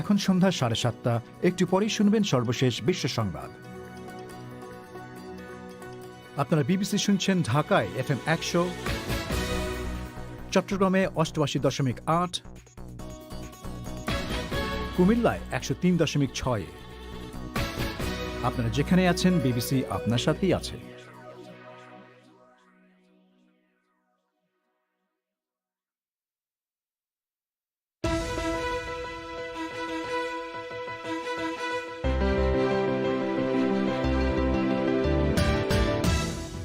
এখন সন্ধ্যা সাড়ে সাতটা। একটু পরেই শুনবেন সর্বশেষ বিশ্ব সংবাদ। আপনারা বিবিসি শুনছেন ঢাকায় এফ এম একশো। চট্টগ্রামে অষ্টআশি দশমিক আট। কুমিল্লায় একশো তিন দশমিক ছয়। আপনারা যেখানে আছেন, বিবিসি আপনার সাথেই আছে।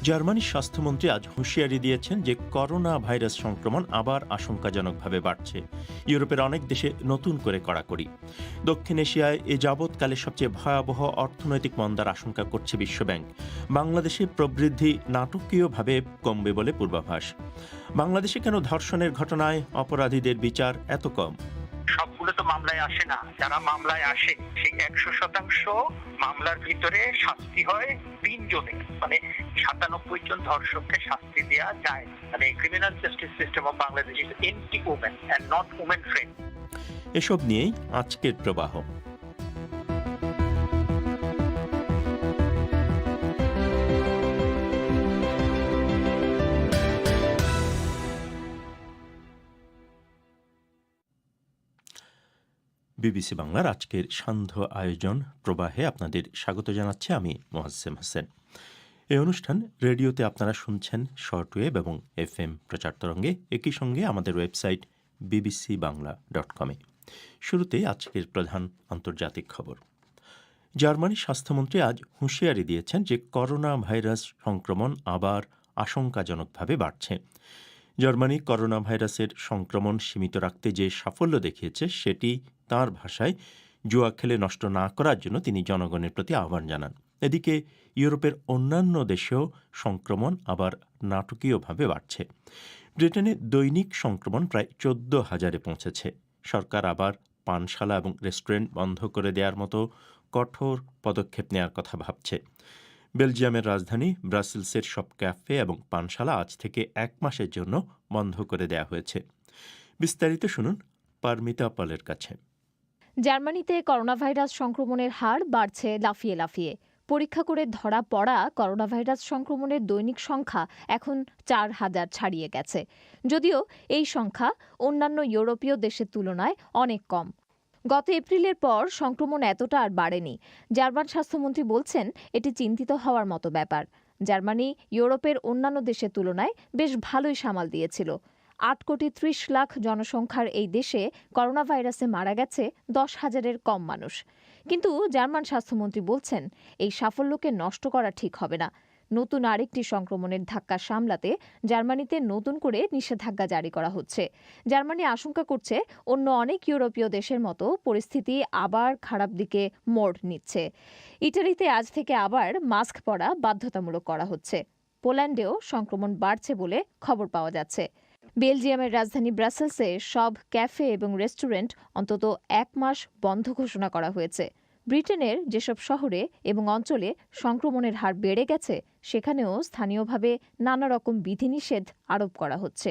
জার্মানির স্বাস্থ্যমন্ত্রী আজ হুঁশিয়ারি দিয়েছেন যে করোনা ভাইরাস সংক্রমণ আবার আশঙ্কাজনকভাবে বাড়ছে। ইউরোপের অনেক দেশে নতুন করে কড়াকড়ি। দক্ষিণ এশিয়ায় এ যাবৎকালে সবচেয়ে ভয়াবহ অর্থনৈতিক মন্দার আশঙ্কা করছে বিশ্বব্যাংক। বাংলাদেশে প্রবৃদ্ধি নাটকীয়ভাবে কমবে বলে পূর্বাভাস। বাংলাদেশে কেন ধর্ষণের ঘটনায় অপরাধীদের বিচার এত কম? সবগুলো তো মামলায় আসে না। যারা মামলায় আসে, সেই একশো শতাংশ মামলার ভিতরে শাস্তি হয় তিন জনের মানে সাতানব্বই জন ধর্ষককে শাস্তি দেওয়া যায় মানে criminal justice system of Bangladesh is anti women and not women friend এসব নিয়েই আজকের প্রবাহ। বিবিসি বাংলার আজকের সান্ধ্য আয়োজন প্রবাহে আপনাদের স্বাগত জানাচ্ছি আমি মোহাসেম হোসেন। এই অনুষ্ঠান রেডিওতে আপনারা শুনছেন শর্ট ওয়েভ এবং এফ এম প্রচার তরঙ্গে। একই সঙ্গে আমাদের ওয়েবসাইট বিবিসি বাংলা ডট কমে। শুরুতে আজকের প্রধান আন্তর্জাতিক খবর। জার্মানির স্বাস্থ্যমন্ত্রী আজ হুঁশিয়ারি দিয়েছেন যে করোনা ভাইরাস সংক্রমণ আবার আশঙ্কাজনকভাবে বাড়ছে। জার্মানি করোনা ভাইরাসের সংক্রমণ সীমিত রাখতে যে সাফল্য দেখিয়েছে, সেটি তার ভাষায় জুয়া খেলে নষ্ট না করার জন্য তিনি জনগণের প্রতি আহ্বান জানান। এদিকে, ইউরোপের অন্যান্য দেশেও সংক্রমণ আবার নাটকীয়ভাবে বাড়ছে। ব্রিটেনে দৈনিক সংক্রমণ প্রায় চোদ্দ হাজারে পৌঁছেছে। সরকার আবার পানশালা এবং রেস্টুরেন্ট বন্ধ করে দেওয়ার মতো কঠোর পদক্ষেপ নেওয়ার কথা ভাবছে। বেলজিয়ামের রাজধানী ব্রাসেলসের সব ক্যাফে এবং পানশালা আজ থেকে এক মাসের জন্য বন্ধ করে দেওয়া হয়েছে। বিস্তারিত শুনুন পারমিতা পলের কাছে। জার্মানিতে করোনাভাইরাস সংক্রমণের হার বাড়ছে লাফিয়ে লাফিয়ে। পরীক্ষা করে ধরা পড়া করোনাভাইরাস সংক্রমণের দৈনিক সংখ্যা এখন চার হাজার ছাড়িয়ে গেছে। যদিও এই সংখ্যা অন্যান্য ইউরোপীয় দেশের তুলনায় অনেক কম। গত এপ্রিলের পর সংক্রমণ এতটা আর বাড়েনি। জার্মান স্বাস্থ্যমন্ত্রী বলছেন, এটি চিন্তিত হওয়ার মতো ব্যাপার। জার্মানি ইউরোপের অন্যান্য দেশের তুলনায় বেশ ভালোই সামাল দিয়েছিল। আট কোটি ত্রিশ লাখ জনসংখ্যার এই দেশে করোনা ভাইরাসে মারা গেছে দশ হাজারের কম মানুষ। কিন্তু জার্মান স্বাস্থ্যমন্ত্রী বলছেন, এই সাফল্যকে নষ্ট করা ঠিক হবে না। নতুন আরেকটি সংক্রমণের ধাক্কা সামলাতে জার্মানিতে নতুন করে নিষেধাজ্ঞা জারি করা হচ্ছে। জার্মানি আশঙ্কা করছে অন্য অনেক ইউরোপীয় দেশের মতো পরিস্থিতি আবার খারাপ দিকে মোড় নিচ্ছে। ইটালিতে আজ থেকে আবার মাস্ক পরা বাধ্যতামূলক করা হচ্ছে। পোল্যান্ডেও সংক্রমণ বাড়ছে বলে খবর পাওয়া যাচ্ছে। বেলজিয়ামের রাজধানী ব্রাসেলসে সব ক্যাফে এবং রেস্টুরেন্ট অন্তত এক মাস বন্ধ ঘোষণা করা হয়েছে। ব্রিটেনের যেসব শহরে এবং অঞ্চলে সংক্রমণের হার বেড়ে গেছে, সেখানেও স্থানীয়ভাবে নানা রকম বিধিনিষেধ আরোপ করা হচ্ছে।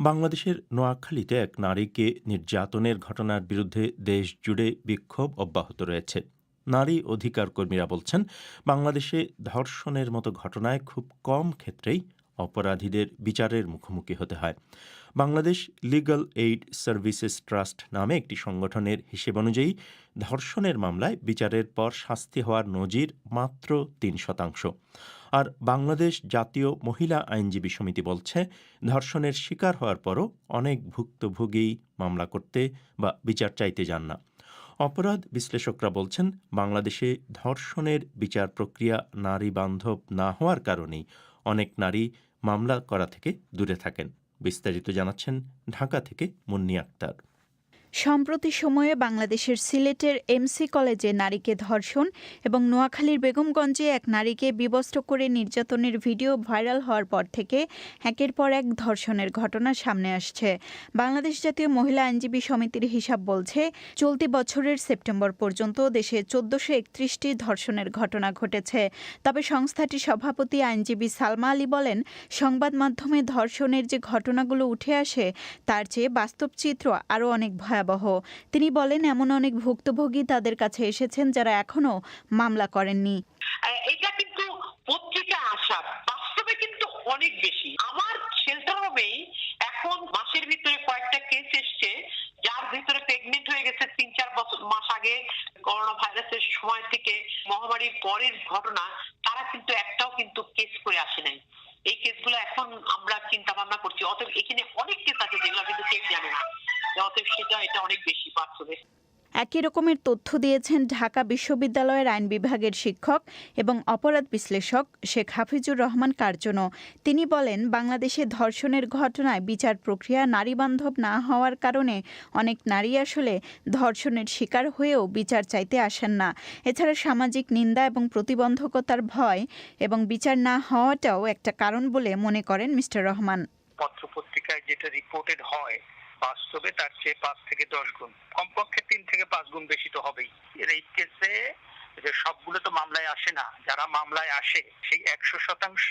বাংলাদেশের নোয়াখালীতে এক নারীকে নির্যাতনের ঘটনার বিরুদ্ধে দেশ জুড়ে বিক্ষোভ অব্যাহত রয়েছে। নারী অধিকার কর্মীরা বলছেন, বাংলাদেশে ধর্ষণের মতো ঘটনায় খুব কম ক্ষেত্রেই অপরাধীদের বিচারের মুখোমুখি হতে হয়। Bangladesh legal aid services trust নামে একটি সংগঠনের হিসেব অনুযায়ী ধর্ষণের মামলায় বিচারের পর শাস্তি হওয়ার নজির মাত্র তিন শতাংশ। আর বাংলাদেশ জাতীয় মহিলা আইনজীবী সমিতি বলছে, ধর্ষণের শিকার হওয়ার পরও অনেক ভুক্তভোগী মামলা করতে বা বিচার চাইতে যান না। অপরাধ বিশ্লেষকরা বলছেন, বাংলাদেশে ধর্ষণের বিচার প্রক্রিয়া নারী বান্ধব না হওয়ার কারণেই অনেক নারী মামলা করা থেকে দূরে থাকেন। বিস্তারিত জানাচ্ছেন ঢাকা থেকে মুন্নি আক্তার। সম্প্রতি সময়ে বাংলাদেশের সিলেটের এমসি কলেজে নারীকে ধর্ষণ এবং নোয়াখালীর বেগমগঞ্জে এক নারীকে বিবস্ত্র করে নির্যাতনের ভিডিও ভাইরাল হওয়ার পর থেকে একের পর এক ধর্ষণের ঘটনা সামনে আসছে। বাংলাদেশ জাতীয় মহিলা আইনজীবী সমিতির হিসাব বলছে, চলতি বছরের সেপ্টেম্বর পর্যন্ত দেশে চোদ্দশো একত্রিশটি ধর্ষণের ঘটনা ঘটেছে। তবে সংস্থাটির সভাপতি আইনজীবী সালমা আলী বলেন, সংবাদ মাধ্যমে ধর্ষণের যে ঘটনাগুলো উঠে আসে, তার চেয়ে বাস্তব চিত্র আরও অনেক ভয়াবহ। তিনি বলেন, এমন অনেক ভুক্তভোগী তাদের কাছে এসেছেন যারা এখনও মামলা করেননি। এটা কিন্তু পত্রিকা আসা বাস্তবে কিন্তু অনেক বেশি। আমার শেল্টার হোমেই এখন মাসের ভিতরে কয়েকটা কেস এসছে, যার ভিতরে প্রেগনেন্ট হয়ে গেছে তিন চার বছর মাস আগে করোনা ভাইরাসের সময় থেকে মহামারীর পরের ঘটনা, তারা কিন্তু একটাও কিন্তু কেস করে আসে নাই। এই কেসগুলো এখন আমরা চিন্তা ভাবনা করছি, অতএব এখানে অনেক কেস আছে যেগুলো কিন্তু কেউ জানে না। অতএব সেটা এটা অনেক বেশি বাস্তবে একই রকমের তথ্য দিয়েছেন ঢাকা বিশ্ববিদ্যালয়ের আইন বিভাগের শিক্ষক এবং অপরাধ বিশ্লেষক শেখ হাফিজুর রহমান কার্জনও। তিনি বলেন বাংলাদেশে ধর্ষণের ঘটনায় বিচার প্রক্রিয়া নারীবান্ধব না হওয়ার কারণে অনেক নারী আসলে ধর্ষণের শিকার হয়েও বিচার চাইতে আসেন না। এছাড়া সামাজিক নিন্দা এবং প্রতিবন্ধকতার ভয় এবং বিচার না হওয়াটাও একটা কারণ বলে মনে করেন মিস্টার রহমান। পত্র পত্রিকায় যেটা রিপোর্টেড হয় বাস্তবে তার চেয়ে পাঁচ থেকে দশ গুণ। কমপক্ষে তিন থেকে পাঁচ গুণ বেশি তো হবেই। এই কেসে যে সবগুলো তো মামলায় আসে না, যারা মামলায় আসে, সেই একশো শতাংশ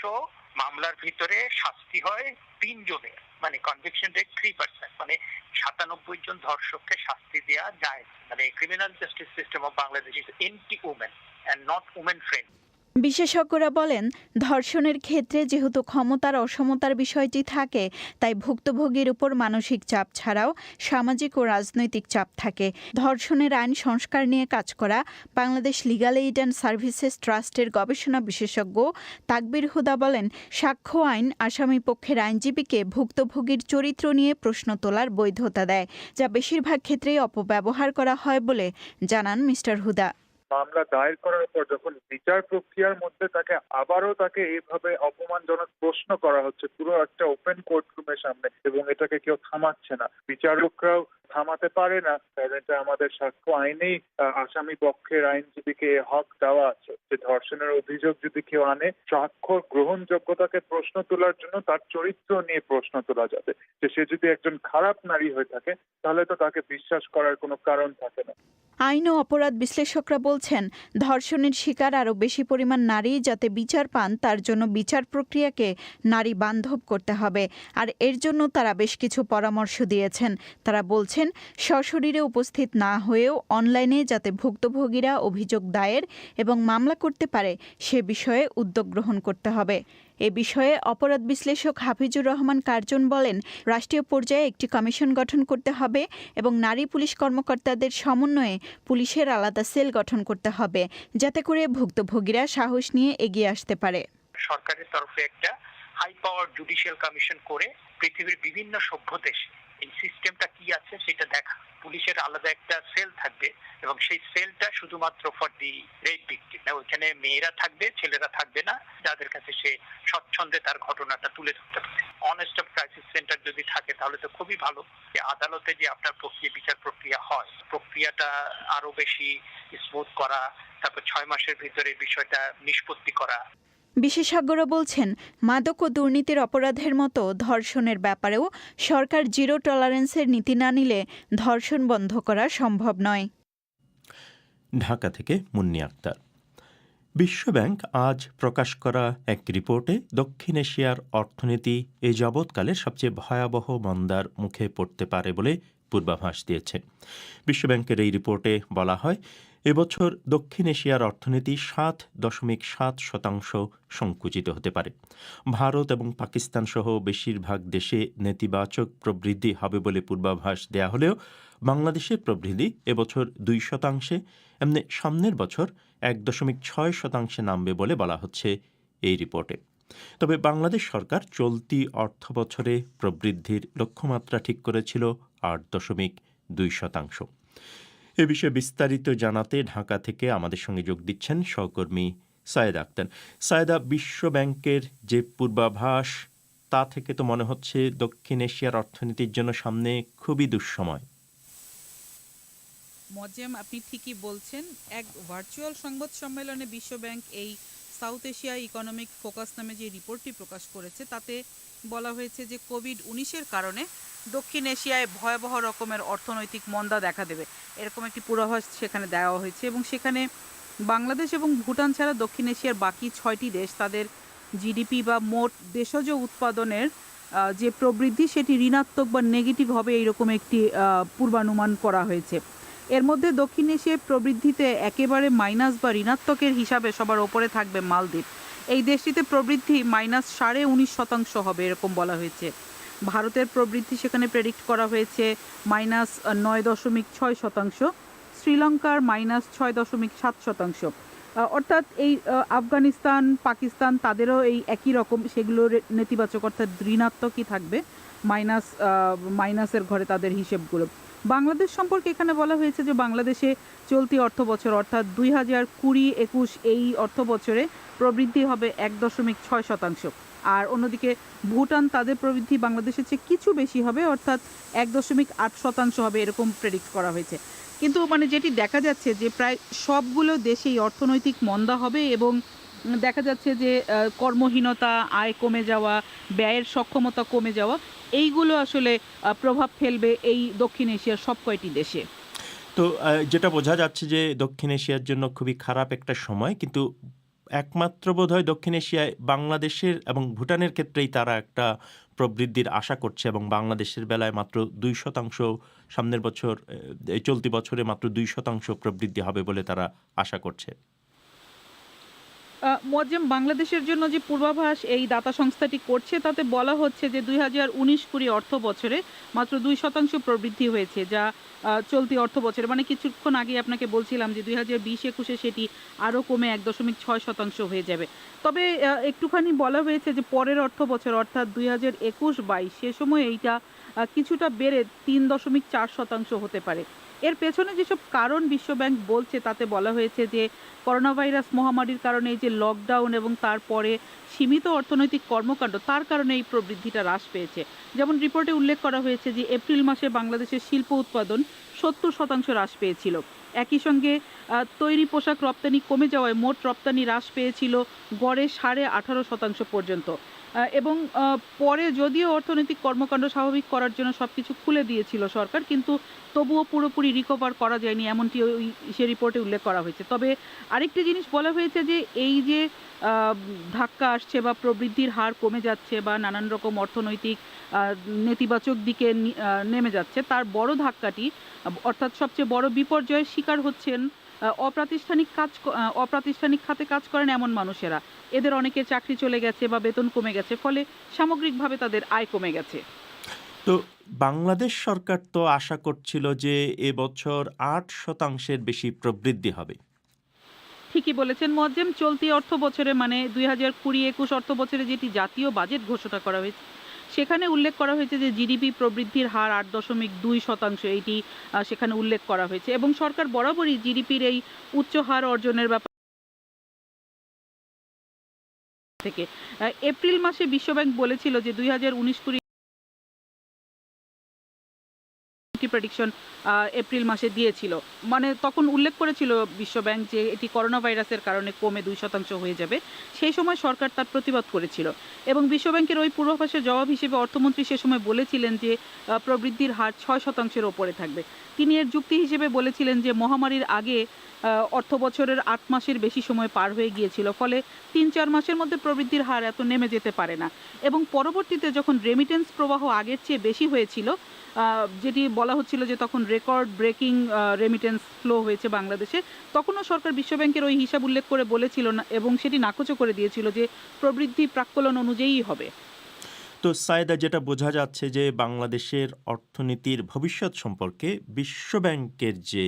মামলার ভিতরে শাস্তি হয় তিন জনের মানে কনভিকশন রেট থ্রি পার্সেন্ট মানে সাতানব্বই জন ধর্ষককে শাস্তি দেওয়া যায়। মানে criminal justice system of Bangladesh is anti women and not women friend বিশেষজ্ঞরা বলেন, ধর্ষণের ক্ষেত্রে যেহেতু ক্ষমতার অসমতার বিষয়টি থাকে, তাই ভুক্তভোগীর উপর মানসিক চাপ ছাড়াও সামাজিক ও রাজনৈতিক চাপ থাকে। ধর্ষণের আইন সংস্কার নিয়ে কাজ করা Bangladesh legal aid and services ট্রাস্টের গবেষণা বিশেষজ্ঞ তাকবির হুদা বলেন, সাক্ষ্য আইন আসামি পক্ষের আইনজীবীকে ভুক্তভোগীর চরিত্র নিয়ে প্রশ্ন তোলার বৈধতা দেয়, যা বেশিরভাগ ক্ষেত্রেই অপব্যবহার করা হয় বলে জানান মিস্টার হুদা। মামলা দায়ের করার পর যখন বিচার প্রক্রিয়ার মধ্যে তাকে আবারও তাকে এইভাবে অপমানজনক প্রশ্ন করা হচ্ছে, পুরো একটা ওপেন কোর্টরুমের সামনে, এবং এটাকে কেউ থামাচ্ছে না। বিচারকরাও থামাতে পারে না, কারণ এটা আমাদের সাক্ষ্য আইনেই আসামি পক্ষের আইনজীবীকে হক দেওয়া আছে। যে ধর্ষণের অভিযোগ যদি কেউ আনে, স্বাক্ষর গ্রহণযোগ্যতাকে প্রশ্ন তোলার জন্য তার চরিত্র নিয়ে প্রশ্ন তোলা যাবে। যে সে যদি একজন খারাপ নারী হয়ে থাকে, তাহলে তো তাকে বিশ্বাস করার কোনো কারণ থাকে না। আইন ও অপরাধ বিশ্লেষকরা বলছেন, ধর্ষণের শিকার আরও বেশি পরিমাণ নারী যাতে বিচার পান, তার জন্য বিচার প্রক্রিয়াকে নারী বান্ধব করতে হবে। আর এর জন্য তারা বেশ কিছু পরামর্শ দিয়েছেন। তারা বলছেন, সশরীরে উপস্থিত না হয়েও অনলাইনে যাতে ভুক্তভোগীরা অভিযোগ দায়ের এবং মামলা করতে পারে, সে বিষয়ে উদ্যোগ গ্রহণ করতে হবে। এ বিষয়ে অপরাধ বিশ্লেষক হাফিজুর রহমান কার্জন বলেন, রাষ্ট্রীয় পর্যায়ে একটি কমিশন গঠন করতে হবে এবং নারী পুলিশ কর্মকর্তাদের সমন্বয়ে পুলিশের আলাদা সেল গঠন করতে হবে যাতে করে ভুক্তভোগীরা সাহস নিয়ে এগিয়ে আসতে পারে। সরকারের তরফে একটা হাই পাওয়ার জুডিশিয়াল কমিশন করে পৃথিবীর বিভিন্ন সভ্য দেশে এই সিস্টেমটা কি আছে সেটা দেখা। পুলিশের আলাদা একটা সেল থাকবে এবং সেই সেলটা শুধুমাত্র ফর দি রেপ ভিক্টিম ওইখানে মেয়েরা থাকবে, ছেলেরা থাকবে না, যাদের কাছে সে স্বচ্ছন্দে তার ঘটনাটা তুলে ধরতে পারে। অনেস্ট অফ ক্রাইসিস সেন্টার যদি থাকে, তাহলে তো খুবই ভালো। যে আদালতে যে আপনার প্রক্রিয়া, বিচার প্রক্রিয়া হয়, প্রক্রিয়াটা আরও বেশি স্মুথ করা, তারপর ছয় মাসের ভিতরে বিষয়টা নিষ্পত্তি করা। বিশেষজ্ঞরা বলছেন, মাদক ও দুর্নীতির অপরাধের মতো ধর্ষণের ব্যাপারেও সরকার জিরো টলারেন্সের নীতি না নিলে ধর্ষণ বন্ধ করা সম্ভব নয়। ঢাকা থেকে মুন্নি আক্তার। বিশ্বব্যাংক আজ প্রকাশ করা এক রিপোর্টে দক্ষিণ এশিয়ার অর্থনীতি এ যাবৎকালের সবচেয়ে ভয়াবহ মন্দার মুখে পড়তে পারে বলে পূর্বাভাস দিয়েছে। বিশ্বব্যাংকের এই রিপোর্টে বলা হয় এবছর দক্ষিণ এশিয়ার অর্থনীতি সাত দশমিক সাত শতাংশ সংকুচিত হতে পারে। ভারত এবং পাকিস্তান সহ বেশিরভাগ দেশে নেতিবাচক প্রবৃদ্ধি হবে বলে পূর্বাভাস দেয়া হলেও বাংলাদেশের প্রবৃদ্ধি এবছর দুই শতাংশে, এমনি সামনের বছর এক দশমিক ছয় শতাংশে নামবে বলে বলা হচ্ছে এই রিপোর্টে। তবে বাংলাদেশ সরকার চলতি অর্থ বছরে প্রবৃদ্ধির লক্ষ্যমাত্রা ঠিক করেছিল আট দশমিক দুই শতাংশ। এ বিষয়ে বিস্তারিত জানাতে ঢাকা থেকে আমাদের সঙ্গে যোগ দিচ্ছেন সহকর্মী সায়েদ আক্তার। সায়েদা, বিশ্ব ব্যাংকের যে পূর্বাভাস, তা থেকে তো মনে হচ্ছে দক্ষিণ এশিয়ার অর্থনীতির জন্য সামনে খুবই দুঃসময়। মজেম আপনি ঠিকই বলছেন। এক ভার্চুয়াল সংবাদ সম্মেলনে বিশ্বব্যাংক এই সাউথ এশিয়া ইকোনমিক ফোকাস নামে যে রিপোর্টটি প্রকাশ করেছে, তাতে বলা হয়েছে যে কোভিড উনিশের কারণে দক্ষিণ এশিয়ায় ভয়াবহ রকমের অর্থনৈতিক মন্দা দেখা দেবে। এরকম একটি পূর্বাভাস সেখানে দেওয়া হয়েছে এবং সেখানে বাংলাদেশ এবং ভুটান ছাড়া দক্ষিণ এশিয়ার বাকি ছয়টি দেশ তাদের জিডিপি বা মোট দেশজ উৎপাদনের যে প্রবৃদ্ধি সেটি ঋণাত্মক বা নেগেটিভ হবে এইরকম একটি পূর্বানুমান করা হয়েছে। এর মধ্যে দক্ষিণ এশিয়ায় প্রবৃদ্ধিতে একেবারে মাইনাস বা ঋণাত্মকের হিসাবে সবার ওপরে থাকবে মালদ্বীপ। এই দেশটিতে প্রবৃদ্ধি মাইনাস সাড়ে উনিশ শতাংশ হবে এরকম বলা হয়েছে। ভারতের প্রবৃদ্ধি সেখানে প্রেডিক্ট করা হয়েছে মাইনাস নয় দশমিক ছয় শতাংশ, শ্রীলঙ্কার মাইনাস ছয় দশমিক সাত শতাংশ। অর্থাৎ এই আফগানিস্তান, পাকিস্তান তাদেরও এই একই রকম সেগুলোর নেতিবাচক, অর্থাৎ ঋণাত্মকই থাকবে মাইনাস মাইনাসের ঘরে তাদের হিসেবগুলো। বাংলাদেশ সম্পর্কে এখানে বলা হয়েছে যে বাংলাদেশে চলতি অর্থ বছর অর্থাৎ দুই হাজার কুড়ি একুশ এই অর্থ বছরে প্রবৃদ্ধি হবে এক দশমিক ছয় শতাংশ। আর অন্যদিকে ভুটান তাদের প্রবৃদ্ধি বাংলাদেশের চেয়ে কিছু বেশি হবে, অর্থাৎ এক দশমিক আট শতাংশ হবে এরকম প্রেডিক্ট করা হয়েছে। কিন্তু মানে যেটি দেখা যাচ্ছে যে প্রায় সবগুলো দেশেই অর্থনৈতিক মন্দা হবে এবং দেখা যাচ্ছে যে কর্মহীনতা, আয় কমে যাওয়া, ব্যয়ের সক্ষমতা কমে যাওয়া, এইগুলো আসলে প্রভাব ফেলবে এই দক্ষিণ এশিয়ার সব কয়টি দেশে। তো যেটা বোঝা যাচ্ছে যে দক্ষিণ এশিয়ার জন্য খুবই খারাপ একটা সময়, কিন্তু একমাত্র বোধহয় দক্ষিণ এশিয়ায় বাংলাদেশের এবং ভুটানের ক্ষেত্রেই তারা একটা প্রবৃদ্ধির আশা করছে এবং বাংলাদেশের বেলায় মাত্র দুই শতাংশ, সামনের বছর চলতি বছরে মাত্র দুই শতাংশ প্রবৃদ্ধি হবে বলে তারা আশা করছে। মোয়াজ্জেম, বাংলাদেশের জন্য যে পূর্বাভাস এই দাতা সংস্থাটি করছে, তাতে বলা হচ্ছে যে দুই হাজার উনিশ কুড়ি অর্থ বছরে মাত্র দুই শতাংশ প্রবৃদ্ধি হয়েছে, যা চলতি অর্থ বছরে। মানে কিছুক্ষণ আগে আপনাকে বলছিলাম যে দুই হাজার বিশ একুশে সেটি আরও কমে এক দশমিক ছয় শতাংশ হয়ে যাবে। তবে একটুখানি বলা হয়েছে যে পরের অর্থ বছর, অর্থাৎ দুই হাজার একুশ বাইশ, সে সময় এইটা কিছুটা বেড়ে তিন দশমিক চার শতাংশ হতে পারে। এর পেছনে যেসব কারণ বিশ্বব্যাংক বলছে, তাতে বলা হয়েছে যে করোনা ভাইরাস মহামারীর কারণে যে লকডাউন এবং তারপরে সীমিত অর্থনৈতিক কর্মকাণ্ড, তার কারণে এই প্রবৃদ্ধিটা হ্রাস পেয়েছে। যেমন রিপোর্টে উল্লেখ করা হয়েছে যে এপ্রিল মাসে বাংলাদেশের শিল্প উৎপাদন সত্তর শতাংশ হ্রাস পেয়েছিল। একই সঙ্গে তৈরি পোশাক রপ্তানি কমে যাওয়ায় মোট রপ্তানি হ্রাস পেয়েছিল গড়ে সাড়ে আঠারো শতাংশ পর্যন্ত। এবং পরে যদিও অর্থনৈতিক কর্মকাণ্ড স্বাভাবিক করার জন্য সব কিছু খুলে দিয়েছিল সরকার, কিন্তু তবুও পুরোপুরি রিকভার করা যায়নি, এমনটি ওই সে রিপোর্টে উল্লেখ করা হয়েছে। তবে আরেকটি জিনিস বলা হয়েছে যে, এই যে ধাক্কা আসছে বা প্রবৃদ্ধির হার কমে যাচ্ছে বা নানান রকম অর্থনৈতিক নেতিবাচক দিকে নেমে যাচ্ছে, তার বড় ধাক্কাটি, অর্থাৎ সবচেয়ে বড় বিপর্যয়ের শিকার হচ্ছেন অপ্রাতিষ্ঠানিক কাজ অপ্রাতিষ্ঠানিক খাতে কাজ করেন এমন মানুষেরা। এদের অনেকের চাকরি চলে গেছে বা বেতন কমে গেছে ফলে সামগ্রিকভাবে তাদের আয় কমে গেছে। তো বাংলাদেশ সরকার তো আশা করছিল যে এবছর আট শতাংশের বেশি প্রবৃদ্ধি হবে। ঠিকই বলেছেন মজ্জেম চলতি অর্থ বছরে মানে দুই হাজার কুড়ি একুশ অর্থ বছরে যেটি জাতীয় বাজেট ঘোষণা করা হয়েছে সেখানে উল্লেখ করা হয়েছে যে জিডিপি প্রবৃদ্ধির হার আট দশমিক দুই শতাংশ এটি সেখানে উল্লেখ করা হয়েছে। এবং সরকার বরাবরই জিডিপির এই উচ্চ হার অর্জনের ব্যাপার থেকে। এপ্রিল মাসে বিশ্বব্যাংক বলেছিল যে দুই হাজার উনিশ কুড়ি প্রেডিকশন এপ্রিল মাসে দিয়েছিল। মানে তখন উল্লেখ করেছিল বিশ্বব্যাংক যে এটি করোনা ভাইরাসের কারণে কমে দুই শতাংশ হয়ে যাবে। সেই সময় সরকার তার প্রতিবাদ করেছিল। এবং বিশ্বব্যাংকের ওই পূর্বাভাসের জবাব হিসেবে অর্থমন্ত্রী সে সময় বলেছিলেন যে প্রবৃদ্ধির হার ছয় শতাংশের ওপরে থাকবে। তিনি এর যুক্তি হিসেবে বলেছিলেন যে, মহামারীর আগে অর্থ বছরের আট মাসের বেশি সময় পার হয়ে গিয়েছিল। ফলে তিন চার মাসের মধ্যে প্রবৃদ্ধির হার এত নেমে যেতে পারে না। এবং পরবর্তীতে যখন রেমিটেন্স প্রবাহ আগের চেয়ে বেশি হয়েছিল যেটি বলা হচ্ছিল যে তখন রেকর্ড ব্রেকিং রেমিটেন্স ফ্লো হয়েছে বাংলাদেশে, তখনও সরকার বিশ্বব্যাংকের ওই হিসাব উল্লেখ করে বলেছিল না, এবং সেটি নাকচও করে দিয়েছিল যে প্রবৃদ্ধি প্রাক্কলন অনুযায়ীই হবে। তো সায়দা, যেটা বোঝা যাচ্ছে যে বাংলাদেশের অর্থনীতির ভবিষ্যৎ সম্পর্কে বিশ্বব্যাংকের যে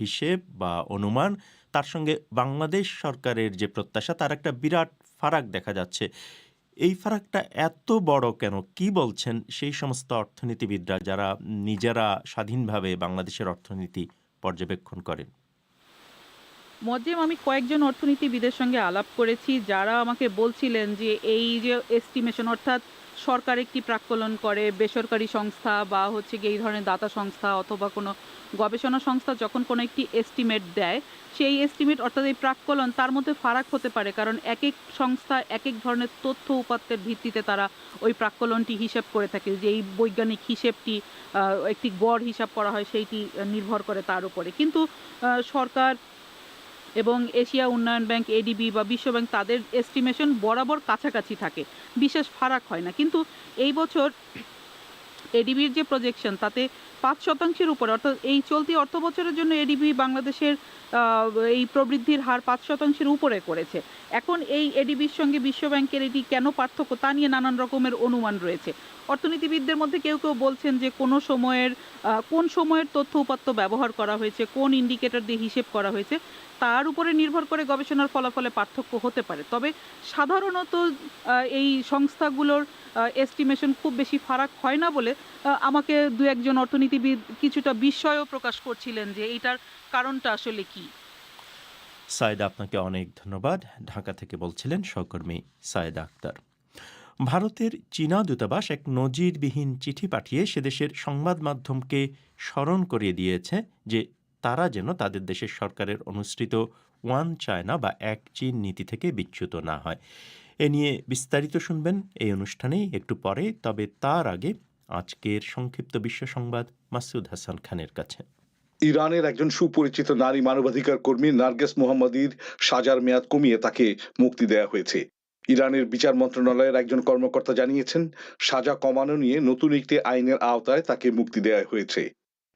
হিসেব বা অনুমান, তার সঙ্গে বাংলাদেশ সরকারের যে প্রত্যাশা, তার একটা বিরাট ফারাক দেখা যাচ্ছে। এই ফারাকটা এত বড় কেন? কি বলছেন সেই সমস্ত অর্থনীতিবিদরা যারা নিজেরা স্বাধীনভাবে বাংলাদেশের অর্থনীতি পর্যবেক্ষণ করেন? মজ্জেম, আমি কয়েকজন অর্থনীতিবিদের সঙ্গে আলাপ করেছি যারা আমাকে বলছিলেন যে এই যে এস্টিমেশন অর্থাৎ সরকার একটি প্রাক্কলন করে, বেসরকারি সংস্থা বা হচ্ছে গিয়ে এই ধরনের দাতা সংস্থা অথবা কোনো গবেষণা সংস্থা যখন কোনো একটি এস্টিমেট দেয়, সেই এস্টিমেট অর্থাৎ এই প্রাক্কলন তার মধ্যে ফারাক হতে পারে কারণ এক এক সংস্থা এক এক ধরনের তথ্য উপাত্তের ভিত্তিতে তারা ওই প্রাক্কলনটি হিসেব করে থাকে যে এই বৈজ্ঞানিক হিসেবটি একটি গড় হিসাব করা হয় সেইটি নির্ভর করে তার উপরে। কিন্তু সরকার এবং এশিয়া উন্নয়ন ব্যাংক এডিবি বা বিশ্বব্যাংক তাদের এস্টিমেশন বরাবর কাছাকাছি থাকে। বিশেষ ফারাক হয় না। কিন্তু এই বছর এডিবির যে প্রজেকশন তাতে পাঁচ শতাংশের উপরে, অর্থাৎ এই চলতি অর্থ বছরের জন্য এডিবি বাংলাদেশের এই প্রবৃদ্ধির হার পাঁচ শতাংশের উপরে করেছে। এখন এই এডিবির সঙ্গে বিশ্বব্যাংকের এটি কেন পার্থক্য তা নিয়ে নানান রকমের অনুমান রয়েছে। অর্থনীতিবিদদের মধ্যে কেউ কেউ বলছেন যে কোনো সময়ের কোন সময়ের তথ্য উপাত্ত ব্যবহার করা হয়েছে, কোন ইন্ডিকেটর দিয়ে হিসেব করা হয়েছে, তার উপরে নির্ভর করে গবেষণার ফলাফলে পার্থক্য হতে পারে। তবে সাধারণত এই সংস্থাগুলোর এস্টিমেশন খুব বেশি ফারাক হয় না বলে আমাকে দু একজন অর্থনীতিবিদ কিছুটা বিস্ময়ও প্রকাশ করছিলেন যে এইটার কারণটা আসলে কি। সায়েদা, আপনাকে অনেক ধন্যবাদ। ঢাকা থেকে বলছিলেন সহকর্মী সায়েদা আক্তার। ভারতের চীনা দূতাবাস এক নজিরবিহীন চিঠি পাঠিয়ে সেদেশের সংবাদ মাধ্যমকে স্মরণ করিয়ে দিয়েছে যে তারা যেন তাদের দেশের সরকারের অনুসৃত ওয়ান চায়না বা এক চীন নীতি থেকে বিচ্যুত না হয়। এ নিয়ে বিস্তারিত শুনবেন এই অনুষ্ঠানেই একটু পরে, তবে তার আগে আজকের সংক্ষিপ্ত বিশ্ব সংবাদ মাসুদ হাসান খানের কাছে। ইরানের একজন সুপরিচিত নারী মানবাধিকার কর্মী নার্গেস মোহাম্মদীর সাজার মেয়াদ কমিয়ে তাকে মুক্তি দেওয়া হয়েছে। ইরানের বিচার মন্ত্রণালয়ের একজন কর্মকর্তা জানিয়েছেন, সাজা কমানো নিয়ে নতুন একটি আইনের আওতায় তাকে মুক্তি দেওয়া হয়েছে।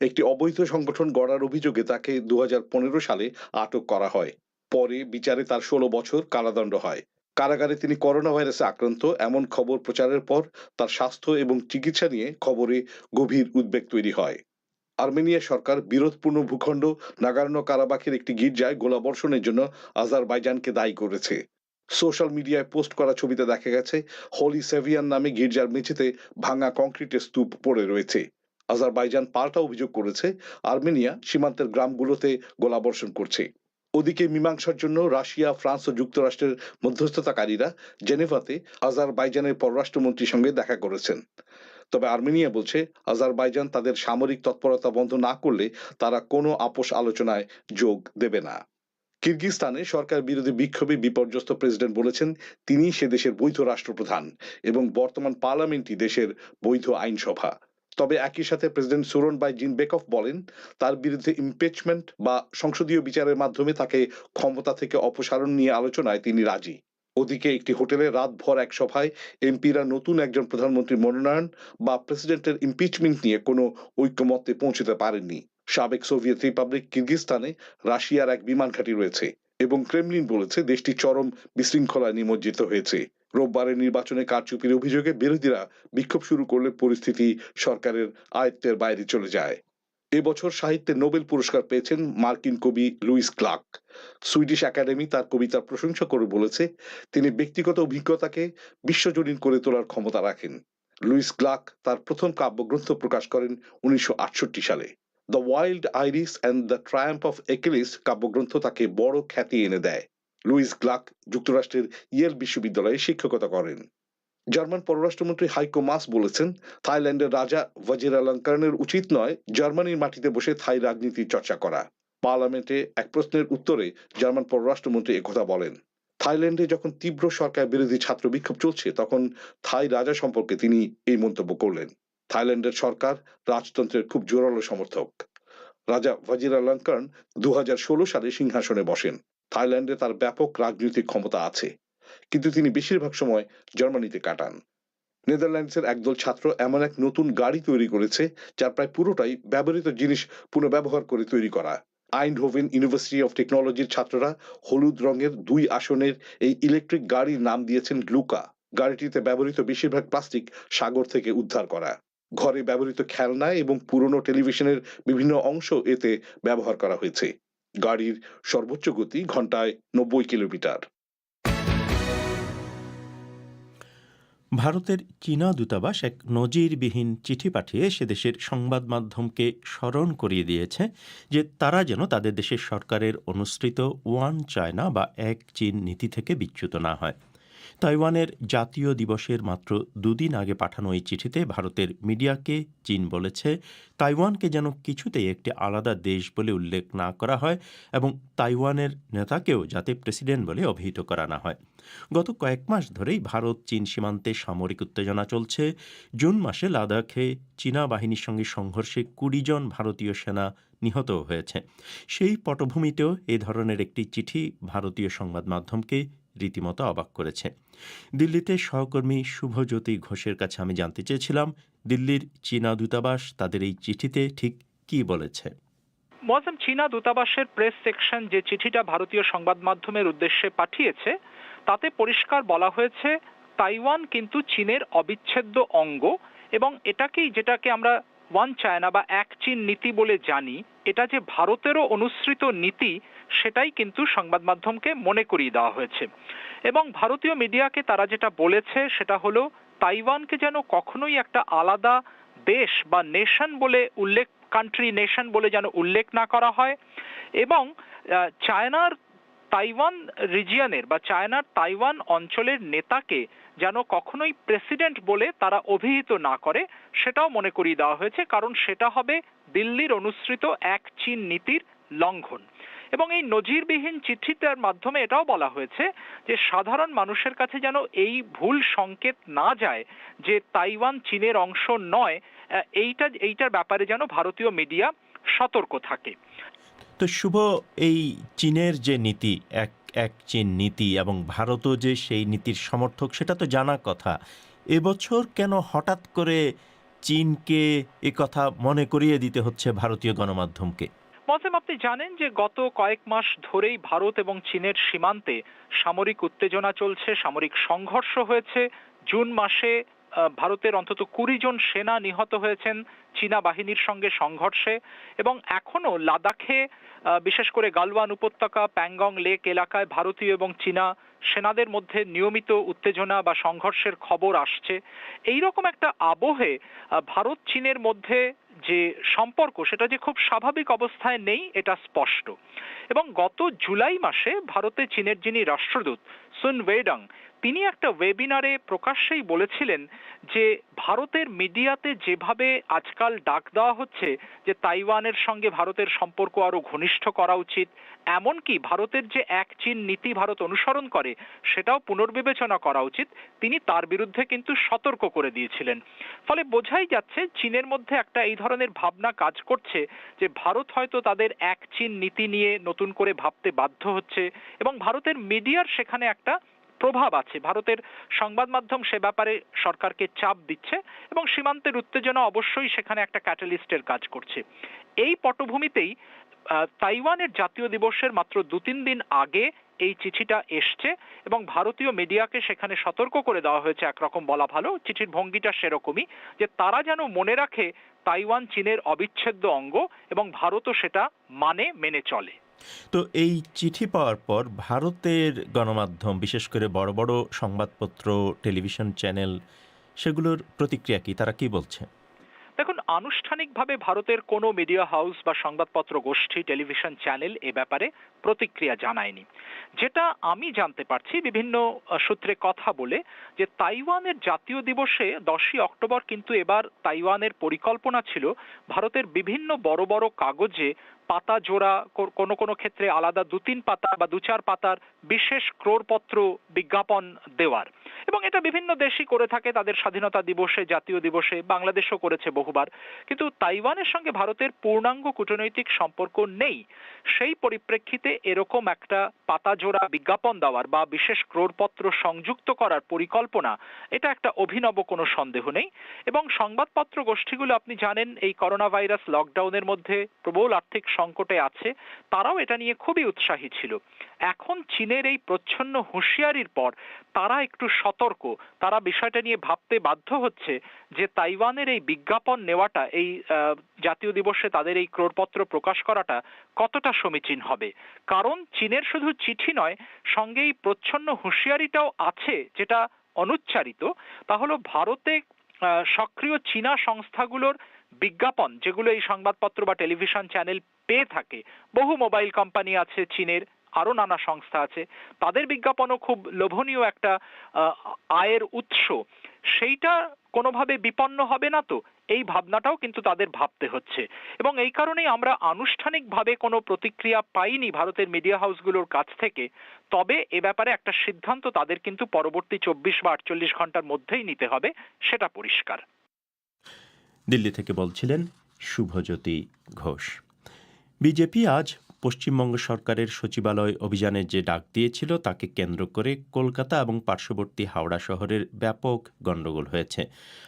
একটি অবৈধ সংগঠন গড়ার অভিযোগে তাকে দু হাজার পনেরো সালে আটক করা হয়। পরে বিচারে তার ষোলো বছর কারাদণ্ড হয়। কারাগারে তিনি করোনা ভাইরাসে আক্রান্ত, এমন খবর প্রচারের পর তার স্বাস্থ্য এবং চিকিৎসা নিয়ে খবরে গভীর উদ্বেগ তৈরি হয়। আর্মেনিয়া সরকার বিরোধপূর্ণ ভূখণ্ড নাগার্নো কারাবাখের একটি গির্জায় গোলাবর্ষণের জন্য আজারবাইজানকে দায়ী করেছে। সোশ্যাল মিডিয়ায় পোস্ট করা ছবিতে দেখা গেছে, হলি সেভিয়ান নামে গির্জার মেঝেতে ভাঙা কংক্রিটের স্তূপ পড়ে রয়েছে। আজারবাইজান পাল্টা অভিযোগ করেছে, আর্মেনিয়া সীমান্তের গ্রামগুলোতে গোলাবর্ষণ করছে। ওদিকে মীমাংসার জন্য রাশিয়া, ফ্রান্স ও যুক্তরাষ্ট্রের মধ্যস্থতাকারীরা জেনেভাতে আজারবাইজানের পররাষ্ট্রমন্ত্রীর সঙ্গে দেখা করেছেন। তবে আর্মেনিয়া বলছে, আজারবাইজান তাদের সামরিক তৎপরতা বন্ধ না করলে তারা কোনো আপোষ আলোচনায় যোগ দেবে না। কিরগিজস্তানে সরকার বিরোধী বিক্ষোভে বিপর্যস্ত প্রেসিডেন্ট বলেছেন, তিনি সে দেশের বৈধ রাষ্ট্রপ্রধান এবং বর্তমান পার্লামেন্টই দেশের বৈধ আইনসভা। তবে একই সাথে president Sooronbay Jeenbekov বলেন, তার বিরুদ্ধে ইমপিচমেন্ট বা সংসদীয় বিচারের মাধ্যমে তাকে ক্ষমতা থেকে অপসারণ নিয়ে আলোচনায় তিনি রাজি। ওদিকে একটি হোটেলে রাতভর এক সভায় এমপিরা নতুন একজন প্রধানমন্ত্রী মনোনয়ন বা প্রেসিডেন্টের ইমপিচমেন্ট নিয়ে কোনো ঐক্যমত্যে পৌঁছতে পারেননি। সাবেক সোভিয়েত রিপাবলিক কিরগিজস্তানে রাশিয়ার এক বিমান ঘাঁটি রয়েছে এবং ক্রেমলিন বলেছে দেশটি চরম বিশৃঙ্খলায় নিমজ্জিত হয়েছে। রোববারের নির্বাচনে কারচুপির অভিযোগে বিরোধীরা বিক্ষোভ শুরু করলে পরিস্থিতি সরকারের আয়ত্তের বাইরে চলে যায়। এবছর সাহিত্যে নোবেল পুরস্কার পেয়েছেন মার্কিন কবি লুইস ক্লার্ক। সুইডিশ একাডেমি তার কবিতার প্রশংসা করে বলেছে, তিনি ব্যক্তিগত অভিজ্ঞতাকে বিশ্বজনীন করে তোলার ক্ষমতা রাখেন। লুইস ক্লার্ক তার প্রথম কাব্যগ্রন্থ প্রকাশ করেন উনিশশো আটষট্টি সালে। The wild iris and the triumph of Achilles কাব্যগ্রন্থ তাকে বড় খ্যাতি এনে দেয়। লুইস ক্লার্ক যুক্তরাষ্ট্রের ইয়েল বিশ্ববিদ্যালয়ে শিক্ষকতা করেন। জার্মান পররাষ্ট্রমন্ত্রী হাইকো মাস বলেছেন, থাইল্যান্ডের রাজা ওয়াজিরালঙ্কারনের উচিত নয় জার্মানির মাটিতে বসে থাই রাজনীতির চর্চা করা। পার্লামেন্টে এক প্রশ্নের উত্তরে জার্মান পররাষ্ট্রমন্ত্রী একথা বলেন, থাইল্যান্ডে যখন তীব্র সরকার বিরোধী ছাত্র বিক্ষোভ চলছে, তখন থাই রাজা সম্পর্কে তিনি এই মন্তব্য করলেন। থাইল্যান্ডের সরকার রাজতন্ত্রের খুব জোরালো সমর্থক। রাজা ওয়াজিরালঙ্কার্ন দু সালে সিংহাসনে বসেন। থাইল্যান্ডে তার ব্যাপক রাজনৈতিক ক্ষমতা আছে, কিন্তু তিনি বেশিরভাগ সময় জার্মানিতে কাটান। নেদারল্যান্ডসের একদল ছাত্র এমন এক নতুন গাড়ি তৈরি করেছে, যার প্রায় পুরোটাই ব্যবহৃত জিনিস পুনর্ব্যবহার করে তৈরি করা। আইনহোভেন ইউনিভার্সিটি অফ টেকনোলজির ছাত্ররা হলুদ রঙের দুই আসনের এই ইলেকট্রিক গাড়ির নাম দিয়েছেন লুকা গাড়িটিতে ব্যবহৃত বেশিরভাগ প্লাস্টিক সাগর থেকে উদ্ধার করা। ঘরে ব্যবহৃত খেলনা এবং পুরনো টেলিভিশনের বিভিন্ন অংশ এতে ব্যবহার করা হয়েছে। গাড়ির সর্বোচ্চ গতি ঘন্টায় নব্বই কিলোমিটার। ভারতের চীনা দূতাবাস এক নজিরবিহীন চিঠি পাঠিয়ে সে দেশের সংবাদ মাধ্যমকে স্মরণ করিয়ে দিয়েছে যে তারা যেন তাদের দেশের সরকারের অনুসৃত ওয়ান চায়না বা এক চীন নীতি থেকে বিচ্যুত না হয়। তাইওয়ানের জাতীয় দিবসের মাত্র দুদিন আগে পাঠানো এই চিঠিতে ভারতের মিডিয়াকে চীন বলেছে, তাইওয়ানকে যেন কিছুতেই একটি আলাদা দেশ বলে উল্লেখ না করা হয় এবং তাইওয়ানের নেতাকেও যাতে প্রেসিডেন্ট বলে অভিহিত করা না হয়। গত কয়েক মাস ধরেই ভারত চীন সীমান্তে সামরিক উত্তেজনা চলছে। জুন মাসে লাদাখে চীনা বাহিনীর সঙ্গে সংঘর্ষে কুড়ি জন ভারতীয় সেনা নিহত হয়েছে। সেই পটভূমিতেও এ ধরনের একটি চিঠি ভারতীয় সংবাদ মাধ্যমকে রীতিমতো অবাক করেছে। দিল্লিতে সহকর্মী শুভজ্যোতি ঘোষের কাছে আমি জানতে চেয়েছিলাম, দিল্লির চীনা দূতাবাস তাদের এই চিঠিতে ঠিক কি বলেছে। মজম চীনা দূতাবাসের প্রেস সেকশন যে চিঠিটা ভারতীয় সংবাদ মাধ্যমের উদ্দেশ্যে পাঠিয়েছে, তাতে পরিষ্কার বলা হয়েছে, তাইওয়ান কিন্তু চীনের অবিচ্ছেদ্য অঙ্গ এবং এটাকেই যেটাকে আমরা ওয়ান চায়না বা এক চীন নীতি বলে জানি, এটা যে ভারতেরও অনুসৃত নীতি সেটাই কিন্তু সংবাদ মাধ্যমকে মনে করিয়ে দেওয়া হয়েছে। এবং ভারতীয় মিডিয়াকে তারা যেটা বলেছে সেটা হলো, তাইওয়ানকে যেন কখনোই একটা আলাদা দেশ বা নেশন বলে উল্লেখ কান্ট্রি নেশন বলে যেন উল্লেখ না করা হয়। এবং চায়নার তাইওয়ান রিজিয়নের বা চায়নার তাইওয়ান অঞ্চলের নেতাকে যেন কখনোই প্রেসিডেন্ট বলে তারা অভিহিত না করে, সেটাও মনে করিয়ে দেওয়া হয়েছে। কারণ সেটা হবে দিল্লির অনুসৃত এক চীন নীতির লঙ্ঘন। এবং এই নজিরবিহীন চিঠিটার মাধ্যমে এটাও বলা হয়েছে যে সাধারণ মানুষের কাছে যেন এই ভুল সংকেত না যায় যে তাইওয়ান চীনের অংশ নয় এইটা, এইটার ব্যাপারে যেন ভারতীয় মিডিয়া সতর্ক থাকে। তো শুভ, এই চীনের যে নীতি, এক এক চীন নীতি এবং ভারতও যে সেই নীতির সমর্থক, সেটা তো জানা কথা। এবছর কেন হঠাৎ করে চীনকে কথা মনে করিয়ে দিতে হচ্ছে ভারতীয় গণমাধ্যমকে? মজেম আপনি জানেন যে গত কয়েক মাস ধরেই ভারত এবং চীনের সীমান্তে সামরিক উত্তেজনা চলছে, সামরিক সংঘর্ষ হয়েছে। জুন মাসে ভারতের অন্তত কুড়ি জন সেনা নিহত হয়েছেন চীনা বাহিনীর সঙ্গে সংঘর্ষে এবং এখনও লাদাখে বিশেষ করে গালওয়ান উপত্যকা, প্যাংগং লেক এলাকায় ভারতীয় এবং চীনা সেনাদের মধ্যে নিয়মিত উত্তেজনা বা সংঘর্ষের খবর আসছে। এই রকম একটা আবহে ভারত চীনের মধ্যে যে সম্পর্ক, সেটা যে খুব স্বাভাবিক অবস্থায় নেই, এটা স্পষ্ট। এবং গত জুলাই মাসে ভারতে চীনের যিনি রাষ্ট্রদূত, সুন ওয়েডাং তিনি একটা ওয়েবিনারে প্রকাশ্যেই বলেছিলেন যে ভারতের মিডিয়াতে যেভাবে আজকাল ডাক দেওয়া হচ্ছে, যে তাইওয়ানের সঙ্গে ভারতের সম্পর্ক আরও ঘনিষ্ঠ করা উচিত, এমনকি ভারতের যে এক চীন নীতি ভারত অনুসরণ করে, সেটাও পুনর্বিবেচনা করা উচিত। তিনি তার বিরুদ্ধে কিন্তু সতর্ক করে দিয়েছিলেন। ফলে বোঝাই যাচ্ছে, চীনের মধ্যে একটা এই ধরনের ভাবনা কাজ করছে যে ভারত হয়তো তাদের এক চীন নীতি নিয়ে নতুন করে ভাবতে বাধ্য হচ্ছে এবং ভারতের মিডিয়ার সেখানে একটা প্রভাব আছে। ভারতের সংবাদ মাধ্যম সে ব্যাপারে সরকারকে চাপ দিচ্ছে এবং সীমান্তের উত্তেজনা অবশ্যই সেখানে একটা ক্যাটালিস্টের কাজ করছে। এই পটভূমিতেই তাইওয়ানের জাতীয় দিবসের মাত্র দু তিন দিন আগে এই চিঠিটা এসছে এবং ভারতীয় মিডিয়াকে সেখানে সতর্ক করে দেওয়া হয়েছে, একরকম বলা ভালো। চিঠির ভঙ্গিটা সেরকমই যে তারা যেন মনে রাখে তাইওয়ান চীনের অবিচ্ছেদ্য অঙ্গ এবং ভারতও সেটা মানে মেনে চলে। তো এই চিঠি পাওয়ার পর ভারতের গণমাধ্যম, বিশেষ করে বড় বড় সংবাদপত্র, টেলিভিশন চ্যানেল, সেগুলোর প্রতিক্রিয়া কি? তারা কি বলছে? দেখুন, আনুষ্ঠানিকভাবে ভারতের কোনো মিডিয়া হাউস বা সংবাদপত্র গোষ্ঠী, টেলিভিশন চ্যানেল এ ব্যাপারে প্রতিক্রিয়া জানায়নি। যেটা আমি জানতে পারছি, বিভিন্ন সূত্রে কথা বলে যে তাইওয়ানের জাতীয় দিবসে দশই অক্টোবর কিন্তু এবার তাইওয়ানের পরিকল্পনা ছিল ভারতের বিভিন্ন বড় বড় কাগজে পাতা জোড়া কোনো কোনো ক্ষেত্রে আলাদা দু তিন পাতা বা দু চার পাতার বিশেষ ক্রোড়পত্র বিজ্ঞাপন দেওয়ার। এবং এটা বিভিন্ন দেশই করে থাকে, তাদের স্বাধীনতা দিবসে, জাতীয় দিবসে, বাংলাদেশও করেছে বহুবার। কিন্তু তাইওয়ানের সঙ্গে ভারতের পূর্ণাঙ্গ কূটনৈতিক সম্পর্ক নেই। সেই পরিপ্রেক্ষিতে এরকম একটা পাতা জোড়া বিজ্ঞাপন দেওয়ার বা বিশেষ ক্রোড়পত্র সংযুক্ত করার পরিকল্পনা, এটা একটা অভিনব কোনো সন্দেহ নেই। এবং সংবাদপত্র গোষ্ঠীগুলো, আপনি জানেন, এই করোনা ভাইরাস লকডাউনের মধ্যে প্রবল আর্থিক সংকটে আছে, তারাও এটা নিয়ে খুবই উৎসাহী ছিল। এখন চীনের এই প্রচ্ছন্ন হুঁশিয়ারির পর তারা একটু সতর্ক। তারা বিষয়টা নিয়ে ভাবতে বাধ্য হচ্ছে যে তাইওয়ানের এই বিজ্ঞাপন নেওয়াটা, এই জাতীয় দিবসে তাদের এই ক্রোড়পত্র প্রকাশ করাটা কতটা সমীচীন হবে? কারণ চীনের শুধু চিঠি নয় সঙ্গে এই প্রচ্ছন্ন হুঁশিয়ারিটাও আছে যেটা অনুচ্চারিত। তাহলে ভারতে সক্রিয় চীনা সংস্থাগুলোর বিজ্ঞাপন, যেগুলো এই সংবাদপত্র বা টেলিভিশন চ্যানেল পেয়ে থাকে, বহু মোবাইল কোম্পানি আছে চীনের আরও নানা সংস্থা আছে। তাদের বিজ্ঞাপনও খুব লোভনীয় একটা আয়ের উৎস। সেইটা কোনোভাবে বিপন্ন হবে না তো? এই ভাবনাটাও কিন্তু তাদের ভাবতে হচ্ছে। এবং এই কারণেই আমরা আনুষ্ঠানিকভাবে কোনো প্রতিক্রিয়া পাইনি ভারতের মিডিয়া হাউসগুলোর কাছ থেকে। তবে এ ব্যাপারে একটা সিদ্ধান্ত তাদের কিন্তু পরবর্তী চব্বিশ বা আটচল্লিশ ঘণ্টার মধ্যেই নিতে হবে, সেটা পরিষ্কার। দিল্লি থেকে বলছিলেন শুভজ্যোতি ঘোষ। বিজেপি আজ পশ্চিমবঙ্গ সরকারের সচিবালয় অভিযানের যে ডাক দিয়েছিল, তাকে কেন্দ্র করে কলকাতা এবং পার্শ্ববর্তী হাওড়া শহরের ব্যাপক গণ্ডগোল হয়েছে।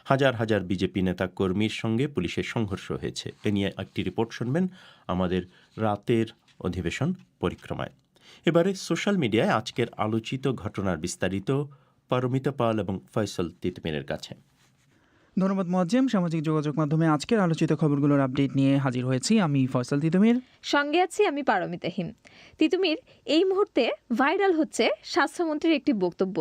হাজার হাজার বিজেপি নেতা কর্মীর সঙ্গে পুলিশের সংঘর্ষ হয়েছে। এ নিয়ে একটি রিপোর্ট শুনবেন আমাদের রাতের অধিবেশন পরিক্রমায়। এবারে সোশ্যাল মিডিয়ায় আজকের আলোচিত ঘটনার বিস্তারিত, পারমিতা পাল এবং ফয়সল তিতমিরের কাছে। ধন্যবাদ, মোয়াজ্জেম। সামাজিক যোগাযোগ মাধ্যমে আজকের আলোচিত খবরগুলোর আপডেট নিয়ে হাজির হয়েছি আমি ফয়সাল তিতুমির। সঙ্গে আছি আমি পারমিতা হিম। তিতুমির, এই মুহূর্তে ভাইরাল হচ্ছে স্বাস্থ্যমন্ত্রীর একটি বক্তব্য।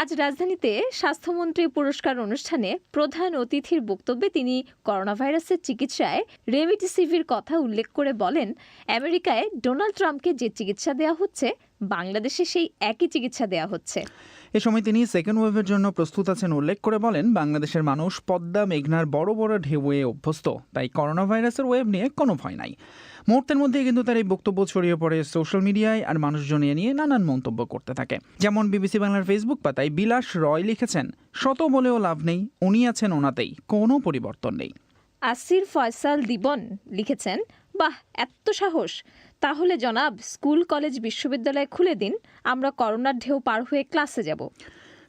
আজ রাজধানীতে স্বাস্থ্যমন্ত্রী পুরস্কার অনুষ্ঠানে প্রধান অতিথির বক্তব্যে তিনি করোনা ভাইরাসের চিকিৎসায় রেমিডিসিভির কথা উল্লেখ করে বলেন, আমেরিকায় ডোনাল্ড ট্রাম্পকে যে চিকিৎসা দেওয়া হচ্ছে, বাংলাদেশে সেই একই চিকিৎসা দেওয়া হচ্ছে। এ সময় তিনি সেকেন্ড ওয়েভের জন্য প্রস্তুত আছেন উল্লেখ করে বলেন, বাংলাদেশের মানুষ পদ্মা, মেঘনার বড় বড় ঢেউয়ে অভ্যস্ত। তাই করোনা ভাইরাসের ওয়েভ নিয়ে কোনো ভয় নাই। মুহূর্তের মধ্যে কিন্তু তার এই বক্তব্য ছড়িয়ে পড়ে সোশ্যাল মিডিয়ায় আর মানুষজন এ নিয়ে নানান মন্তব্য করতে থাকে। যেমন বিবিসি বাংলার ফেসবুক পাতায় বিলাস রয় লিখেছেন, শত বলেও লাভ নেই, উনি আছেন ওনাতেই, কোনো পরিবর্তন নেই। আসির ফয়সাল দিবন লিখেছেন, বাহ, এত সাহস। তাহলে জনাব, স্কুল, কলেজ, বিশ্ববিদ্যালয় খুলে দিন, আমরা করোনার ঢেউ পার হয়ে ক্লাসে যাব।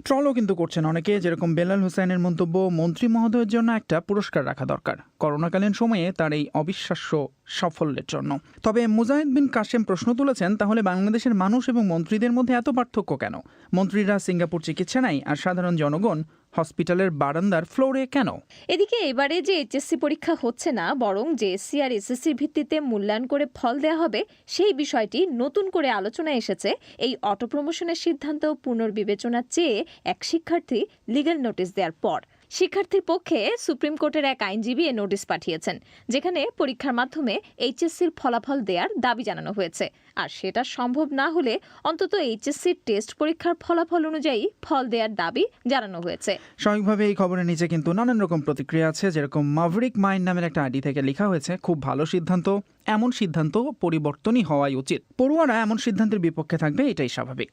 ট্রলও কিন্তু করছেন অনেকে, যেরকম বেলাল হোসেনের মন্তব্য, মন্ত্রী মহোদয়ের জন্য একটা পুরস্কার রাখা দরকার। করোনাকালীন সময়ে তার এই অবিশ্বাস্য সাফল্যের জন্য। তবে মুজাহিদ বিন কাশেম প্রশ্ন তুলেছেন, তাহলে বাংলাদেশের মানুষ এবং মন্ত্রীদের মধ্যে এত পার্থক্য কেন? মন্ত্রীরা সিঙ্গাপুর চিকিৎসা নেয় আর সাধারণ জনগণ হসপিটালের বারান্দার ফ্লোরে কেন? এদিকে এবারে যে এইচএসসি পরীক্ষা হচ্ছে না, বরং যে জেএসসি আর এসএসসির ভিত্তিতে মূল্যায়ন করে ফল দেওয়া হবে, সেই বিষয়টি নতুন করে আলোচনায় এসেছে। এই অটো প্রমোশনের সিদ্ধান্ত পুনর্বিবেচনা চেয়ে এক শিক্ষার্থী লিগ্যাল নোটিশ দেওয়ার পর। শিক্ষার্থীর পক্ষে সুপ্রিম কোর্টের এক আইনজীবী এ নোটিশ পাঠিয়েছেন, যেখানে পরীক্ষার মাধ্যমে এইচএসসির ফলাফল দেওয়ার দাবি জানানো হয়েছে। আর সেটা সম্ভব না হলে অন্তত এইচএসসির টেস্ট পরীক্ষার ফলাফল অনুযায়ী ফল দেওয়ার দাবি জানানো হয়েছে। স্বাভাবিকভাবে এই খবরের নিচে কিন্তু নানান রকম প্রতিক্রিয়া আছে, যেরকম মাভরিক মাইন্ড নামের একটা আইডি থেকে লেখা হয়েছে, খুব ভালো সিদ্ধান্ত, এমন সিদ্ধান্ত পরিবর্তনই হওয়াই উচিত। পড়ুয়ারা এমন সিদ্ধান্তের বিপক্ষে থাকবে, এটাই স্বাভাবিক।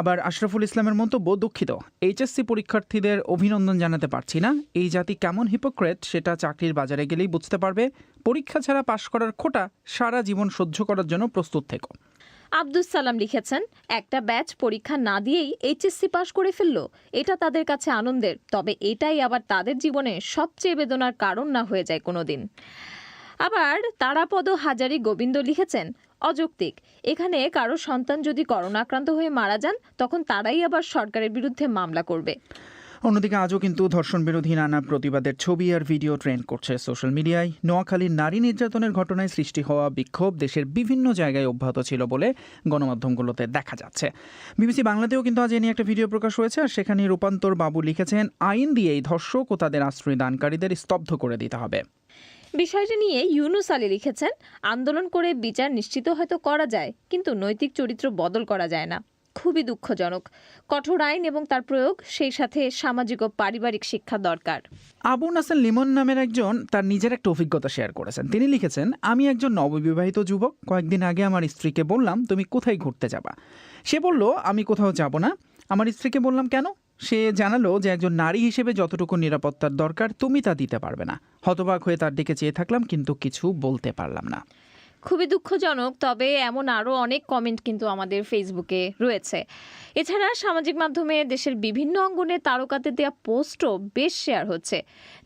আবার আশরাফুল ইসলামের মন্তব্য দুঃখিত। এইচএসসি পরীক্ষার্থীদের অভিনন্দন জানাতে পারছি না। এই জাতি কেমন হিপোক্রেট সেটা চাকরির বাজারে গেলেই বুঝতে পারবে। পরীক্ষা ছাড়া পাশ করার খোটা সারা জীবন সহ্য করার জন্য প্রস্তুত থেকো। আব্দুস সালাম লিখেছেন, একটা ব্যাচ পরীক্ষা না দিয়েই এইচএসসি পাশ করে ফেলল। এটা তাদের কাছে আনন্দের, তবে এটাই আবার তাদের জীবনে সবচেয়ে বেদনার কারণ না হয়ে যায় কোনোদিন। আবার তারাপদ হাজারি গোবিন্দ লিখেছেন অযৌক্তিক। এখানে কারও সন্তান যদি করোনা আক্রান্ত হয়ে মারা যান, তখন তারাই আবার সরকারের বিরুদ্ধে মামলা করবে। অন্যদিকে আজও কিন্তু ধর্ষণ বিরোধী নানা প্রতিবাদের ছবি আর ভিডিও ট্রেন্ড করছে সোশ্যাল মিডিয়ায়। নোয়াখালীর নারী নির্যাতনের ঘটনায় সৃষ্টি হওয়া বিক্ষোভ দেশের বিভিন্ন জায়গায় অব্যাহত ছিল বলে গণমাধ্যমগুলোতে দেখা যাচ্ছে। বিবিসি বাংলাতেও কিন্তু আজ এ নিয়ে একটা ভিডিও প্রকাশ হয়েছে আর সেখানে রূপান্তর বাবু লিখেছেন, আইন দিয়েই ধর্ষক ও তাদের আশ্রয় দানকারীদের স্তব্ধ করে দিতে হবে। বিষয়টি নিয়ে ইউনুস আলী লিখেছেন, আন্দোলন করে বিচার নিশ্চিত হয়তো করা যায়, কিন্তু নৈতিক চরিত্র বদল করা যায় না। খুবই দুঃখজনক। কঠোর আইন এবং তার প্রয়োগ, সেই সাথে সামাজিক ও পারিবারিক শিক্ষা দরকার। আবু নাসের লিমন নামের একজন তার নিজের একটা অভিজ্ঞতা শেয়ার করেছেন। তিনি লিখেছেন, আমি একজন নববিবাহিত যুবক। কয়েকদিন আগে আমার স্ত্রীকে বললাম, তুমি কোথায় ঘুরতে যাবা? সে বলল, আমি কোথাও যাব না। আমার স্ত্রীকে বললাম, কেন? সে জানালো যে একজন নারী হিসেবে যতটুকু নিরাপত্তার দরকার তুমি তা দিতে পারবে না। হতবাক হয়ে তার দিকে চেয়ে থাকলাম, কিন্তু কিছু বলতে পারলাম না। খুবই দুঃখজনক, তবে এমন আরও অনেক কমেন্ট কিন্তু আমাদের ফেসবুকে রয়েছে। এছাড়া সামাজিক মাধ্যমে দেশের বিভিন্ন অঙ্গনে তারকাদের দেওয়া পোস্টও বেশ শেয়ার হচ্ছে।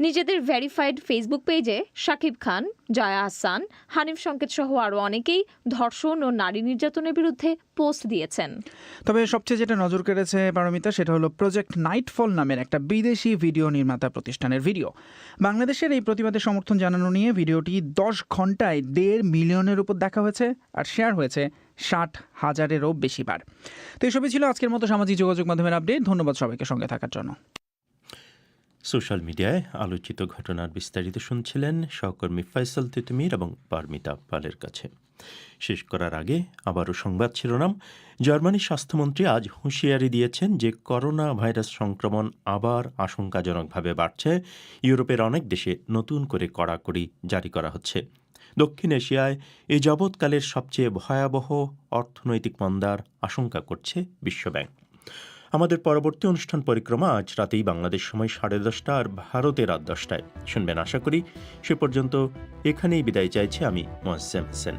নিজেদের ভেরিফাইড ফেসবুক পেজে শাকিব খান, জয়া আহসান হানিফ সংকেত সহ আরও অনেকেই ধর্ষণ ও নারী নির্যাতনের বিরুদ্ধে পোস্ট দিয়েছেন। তবে সবচেয়ে যেটা নজর কেড়েছে পারমিতা, সেটা হলো প্রজেক্ট নাইটফল নামের একটা বিদেশি ভিডিও নির্মাতা প্রতিষ্ঠানের ভিডিও। বাংলাদেশের এই প্রতিবাদের সমর্থন জানানো নিয়ে ভিডিওটি দশ ঘন্টায় দেড় মিলিয়নের উপর দেখা হয়েছে আর শেয়ার হয়েছে ষাট হাজারেরও বেশি বার তো এসবই ছিল আজকের মতো সামাজিক যোগাযোগ মাধ্যমের আপডেট। ধন্যবাদ সবাইকে সঙ্গে থাকার জন্য। সোশ্যাল মিডিয়ায় আলোচিত ঘটনার বিস্তারিত শুনছিলেন সহকর্মী ফয়সাল তিতুমির এবং পারমিতা পালের কাছে। শেষ করার আগে আবারও সংবাদ শিরোনাম। জার্মানির স্বাস্থ্যমন্ত্রী আজ হুঁশিয়ারি দিয়েছেন যে করোনা ভাইরাস সংক্রমণ আবার আশঙ্কাজনকভাবে বাড়ছে। ইউরোপের অনেক দেশে নতুন করে কড়াকড়ি জারি করা হচ্ছে। দক্ষিণ এশিয়ায় এ যাবৎকালের সবচেয়ে ভয়াবহ অর্থনৈতিক মন্দার আশঙ্কা করছে বিশ্বব্যাংক। আমাদের পরবর্তী অনুষ্ঠান পরিক্রমা আজ রাতেই বাংলাদেশ সময় সাড়ে দশটা আর ভারতে রাত দশটায়। শুনবেন আশা করি সে পর্যন্ত এখানেই বিদায় চাইছি আমি মোয়াজ্জেম হোসেন।